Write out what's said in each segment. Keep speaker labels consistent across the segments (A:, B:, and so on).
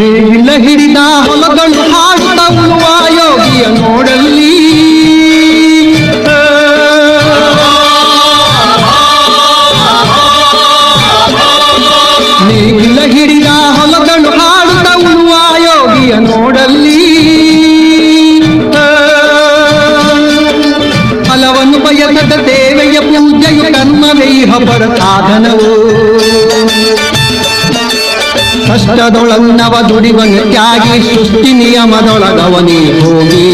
A: ನೇಗಿಲ ಹಿಡಿದ ಹೊಲಗಳು ಹಾಡುವ ಯೋಗಿಯ ನೋಡಲ್ಲಿ. ನೇಗಿಲ ಹಿಡಿದ ಹೊಲಗಳು ಹಾಡುತ್ತ ಉಳುವ ಯೋಗಿಯ ನೋಡಲ್ಲಿ. ಫಲವನ್ನು ಬಯಸದ ದೇವೆಯ ಪೂಜೆಯು ಕರ್ಮವೈಹ ಪರ ಸಾಧನವು. ಕಷ್ಟದೊಳನ್ನವ ದುಡಿವನು ತ್ಯಾಗಿ ಸೃಷ್ಟಿ ನಿಯಮದೊಳಗವನೇ ಹೋಗಿ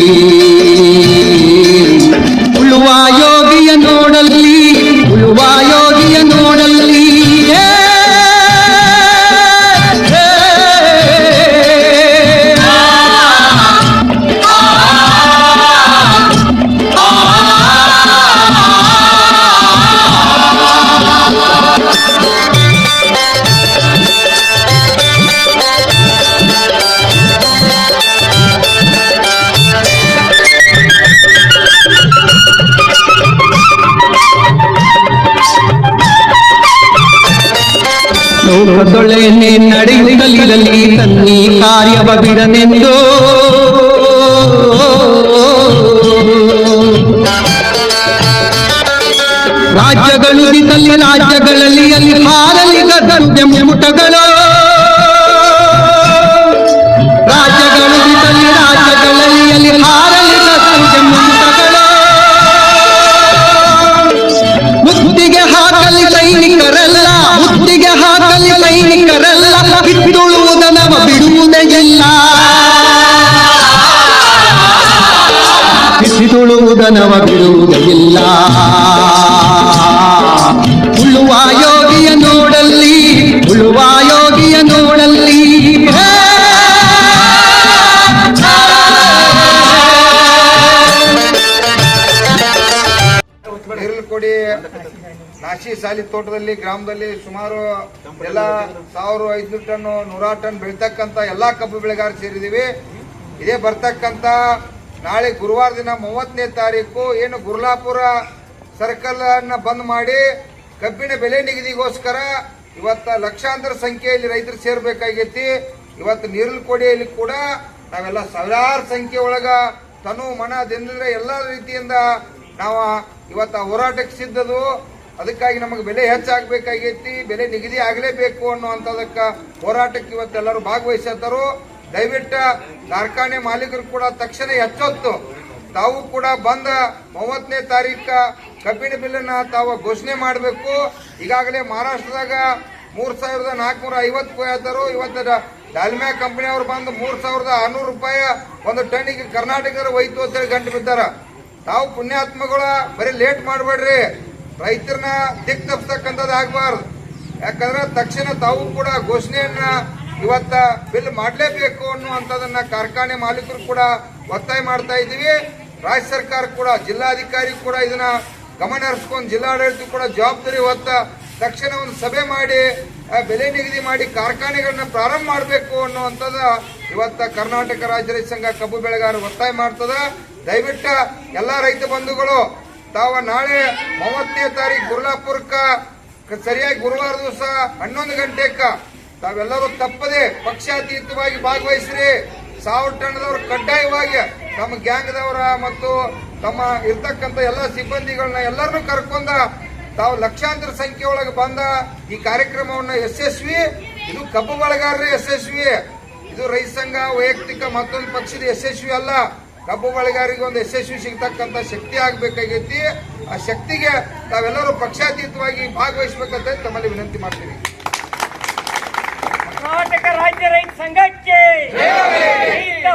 A: ಲೋಕದೊಳೆನೆ ನಡೆಯುತ್ತಲಿರಲಿ ತನ್ನಿ ಕಾರ್ಯವ ಬಿಡನೆಂದು. ರಾಜ್ಯಗಳು ರಾಜ್ಯಗಳಲ್ಲಿ ಅಲ್ಲಿ ಹಾರಲಿ ಗದ್ದೆ ಮುಟಗಳು. ಬಿಸಿದುಳುವುದನವ ಬಿಡುವುದಿಲ್ಲ ಉಳುವ ಯೋಗಿಯ ನೋಡಲ್ಲಿ ಉಳುವ ಯೋಗಿಯ ನೋಡಲ್ಲಿ!
B: ಕೊಡಿ ನಾಶಿ ಸಾಲಿ ತೋಟದಲ್ಲಿ ಗ್ರಾಮದಲ್ಲಿ ಸುಮಾರು ಎಲ್ಲ ಸಾವಿರ ಐದ್ನೂರು ಟನ್ ನೂರಾರು ಟನ್ ಬೆಳಿತಕ್ಕಂತ ಎಲ್ಲಾ ಕಬ್ಬು ಬೆಳೆಗಾರ ಸೇರಿದೀವಿ ಇದೇ ಬರ್ತಕ್ಕಂತ ನಾಳೆ ಗುರುವಾರ ದಿನ ಮೂವತ್ತನೇ ತಾರೀಕು ಏನು ಗುರ್ಲಾಪುರ ಸರ್ಕಲ್ ಅನ್ನ ಬಂದ್ ಮಾಡಿ ಕಬ್ಬಿನ ಬೆಲೆ ನಿಗದಿಗೋಸ್ಕರ ಇವತ್ತ ಲಕ್ಷಾಂತರ ಸಂಖ್ಯೆಯಲ್ಲಿ ರೈತರು ಸೇರ್ಬೇಕಾಗೈತಿ. ಇವತ್ತು ನೀರಲ್ಕೋಡಿಯಲ್ಲಿ ಕೂಡ ನಾವೆಲ್ಲ ಸಾವಿರಾರು ಸಂಖ್ಯೆ ಒಳಗ ತನು, ಮನ ದಿಂದ್ರೆ ಎಲ್ಲ ರೀತಿಯಿಂದ ನಾವು ಇವತ್ತು ಹೋರಾಟಕ್ಕೆ ಸಿದ್ಧದು. ಅದಕ್ಕಾಗಿ ನಮಗೆ ಬೆಲೆ ಹೆಚ್ಚಾಗಬೇಕಾಗೈತಿ, ಬೆಲೆ ನಿಗದಿ ಆಗಲೇಬೇಕು ಅನ್ನುವಂಥದಕ್ಕೆ ಹೋರಾಟಕ್ಕೆ ಇವತ್ತೆಲ್ಲರೂ ಭಾಗವಹಿಸತ್ತಾರು ದಯವಿಟ್ಟು ಕಾರ್ಖಾನೆ ಮಾಲೀಕರು ಕೂಡ ತಕ್ಷಣ ಎಚ್ಚೊತ್ತು. ತಾವು ಕೂಡ ಬಂದ ಮೂವತ್ತನೇ ತಾರೀಕ ಕಬ್ಬಿಣ ಬಿಲ್ಲನ್ನ ತಾವು ಘೋಷಣೆ ಮಾಡಬೇಕು. ಈಗಾಗಲೇ ಮಹಾರಾಷ್ಟ್ರದಾಗ ಮೂರ್ ಸಾವಿರದ ನಾಲ್ಕುನೂರ ಐವತ್ತು ರೂಪಾಯಿ ಆದರು ಇವತ್ತು ಡಾಲ್ಮ್ಯಾ ಕಂಪನಿ ಅವರು ಬಂದು ಮೂರ್ ಸಾವಿರದ ಆರ್ನೂರು ರೂಪಾಯಿ ಒಂದು ಟನ್ನಿಗೆ ಕರ್ನಾಟಕದ ಒಯ್ತು ಅಂತೇಳಿ ಗಂಟು ಬಿದ್ದಾರ. ತಾವು ಪುಣ್ಯಾತ್ಮಗಳ, ಬರೀ ಲೇಟ್ ಮಾಡಬೇಡ್ರಿ. ರೈತರನ್ನ ದಿಕ್ ತಪ್ಪಿಸ್ತಕ್ಕಂಥದ್ದು ಆಗಬಾರ್ದು. ಯಾಕಂದ್ರೆ ತಕ್ಷಣ ತಾವು ಕೂಡ ಘೋಷಣೆಯನ್ನ ಇವತ್ತ ಬಿಲ್ ಮಾಡಲೇಬೇಕು ಅನ್ನುವಂಥದ್ದನ್ನ ಕಾರ್ಖಾನೆ ಮಾಲೀಕರು ಕೂಡ ಒತ್ತಾಯ ಮಾಡ್ತಾ ಇದ್ದೀವಿ. ರಾಜ್ಯ ಸರ್ಕಾರ ಕೂಡ, ಜಿಲ್ಲಾಧಿಕಾರಿ ಕೂಡ ಇದನ್ನ ಗಮನ ಹರಿಸ್ಕೊಂಡು ಜಿಲ್ಲಾಡಳಿತ ಕೂಡ ಜವಾಬ್ದಾರಿ ಹೊತ್ತ ತಕ್ಷಣ ಒಂದು ಸಭೆ ಮಾಡಿ ಬೆಲೆ ನಿಗದಿ ಮಾಡಿ ಕಾರ್ಖಾನೆಗಳನ್ನ ಪ್ರಾರಂಭ ಮಾಡಬೇಕು ಅನ್ನುವಂಥದ್ದು ಇವತ್ತ ಕರ್ನಾಟಕ ರಾಜ್ಯ ರೈತ ಸಂಘ ಕಬ್ಬು ಬೆಳೆಗಾರರು ಒತ್ತಾಯ ಮಾಡ್ತದ. ದಯವಿಟ್ಟು ಎಲ್ಲ ರೈತ ಬಂಧುಗಳು, ತಾವ ನಾಳೆ ಮೂವತ್ತನೇ ತಾರೀಕು ಗುರ್ಲಾಪುರಕ್ಕೆ ಸರಿಯಾಗಿ ಗುರುವಾರ ದಿವಸ ಹನ್ನೊಂದು ಗಂಟೆಕ್ಕ ತಾವೆಲ್ಲರೂ ತಪ್ಪದೆ ಪಕ್ಷಾತೀತವಾಗಿ ಭಾಗವಹಿಸ್ರಿ. ಸಾವಿರ ಕಡ್ಡಾಯವಾಗಿ ತಮ್ಮ ಗ್ಯಾಂಗ್ದವರ ಮತ್ತು ತಮ್ಮ ಇರ್ತಕ್ಕಂಥ ಎಲ್ಲ ಸಿಬ್ಬಂದಿಗಳನ್ನ ಎಲ್ಲರನ್ನೂ ಕರ್ಕೊಂಡ ತಾವು ಲಕ್ಷಾಂತರ ಸಂಖ್ಯೆ ಒಳಗೆ ಬಂದ ಈ ಕಾರ್ಯಕ್ರಮವನ್ನ ಯಶಸ್ವಿ, ಇದು ಕಬ್ಬು ಬೆಳೆಗಾರರೇ ಯಶಸ್ವಿ, ಇದು ರೈತ ಸಂಘ ವೈಯಕ್ತಿಕ ಮತ್ತೊಂದು ಪಕ್ಷದ ಯಶಸ್ವಿ ಅಲ್ಲ. ಕಬ್ಬು ಬಳಗಾರಿಗೆ ಒಂದು ಯಶಸ್ವಿ ಸಿಗ್ತಕ್ಕಂಥ ಶಕ್ತಿ ಆಗಬೇಕಾಗೈತಿ. ಆ ಶಕ್ತಿಗೆ ತಾವೆಲ್ಲರೂ ಪಕ್ಷಾತೀತವಾಗಿ ಭಾಗವಹಿಸಬೇಕಂತ ತಮ್ಮಲ್ಲಿ ವಿನಂತಿ ಮಾಡ್ತೀವಿ
C: ಕರ್ನಾಟಕ ರಾಜ್ಯ ರೈತ ಸಂಘಕ್ಕೆ ರೈತ